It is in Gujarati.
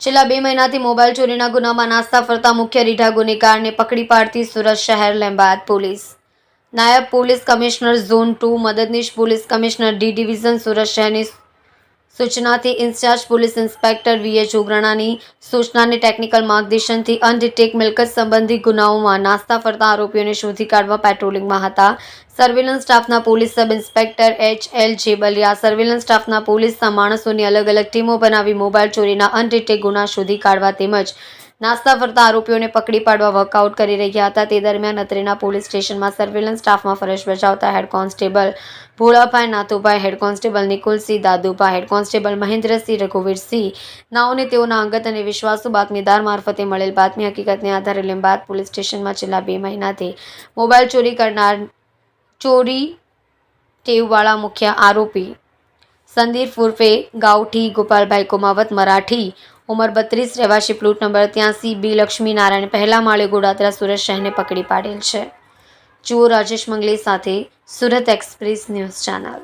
છેલ્લા બે મહિનાથી મોબાઈલ ચોરીના ગુનામાં નાસ્તા ફરતા મુખ્ય રીઢા ગુનેગારને પકડી પાડતી સુરત શહેર લેમ્બાદ પોલીસ. નાયબ પોલીસ કમિશનર ઝોન ટુ, મદદનીશ police commissioner D division Surat શહેરની સૂચનાથી ઇન્ચાર્જ પોલીસ ઇન્સ્પેક્ટર વીએ જોગરાણાની સૂચનાને ટેકનિકલ માર્ગદર્શનથી અનડિટેક મિલકત સંબંધી ગુનાઓમાં નાસ્તા ફરતા આરોપીઓને શોધી કાઢવા પેટ્રોલિંગમાં હતા. સર્વેલન્સ સ્ટાફના police sub inspector H L Jebaliya surveillance સ્ટાફના પોલીસના માણસોની અલગ અલગ ટીમો બનાવી મોબાઈલ ચોરીના અનડિટેક ગુના શોધી કાઢવા તેમજ નાસ્તા ફરતા આરોપીઓને પકડી પાડવા વર્કઆઉટ કરી રહ્યા હતા. તે દરમિયાન અત્રેના પોલીસ સ્ટેશનમાં સર્વેલન્સ સ્ટાફમાં ફરજ બજાવતા head constable Bholabhai Nathubhai head constable Nikulsinh Dadubhai head constable Mahendrasinh Raghuvirsinh નાઓને તેઓના અંગત અને વિશ્વાસુ બાતમીદાર મારફતે મળેલ બાતમી હકીકતને આધારે લીંબાદ પોલીસ સ્ટેશનમાં છેલ્લા બે મહિનાથી મોબાઈલ ચોરી કરનાર ચોરી ટેવવાળા મુખ્ય આરોપી સંદીપ ઉર્ફે ગાઉઠી, ગોપાલભાઈ કોમાવત, મરાઠી. ઉંમર બત્રીસ, રહેવાસી પ્લોટ નંબર ત્યાંસી બી લક્ષ્મીનારાયણ, પહેલા માળે ગોડાદરા સુરત શહેરને પકડી પાડેલ છે. જુઓ રાજેશ મંગલે સાથે સુરત એક્સપ્રેસ ન્યૂઝ ચેનલ.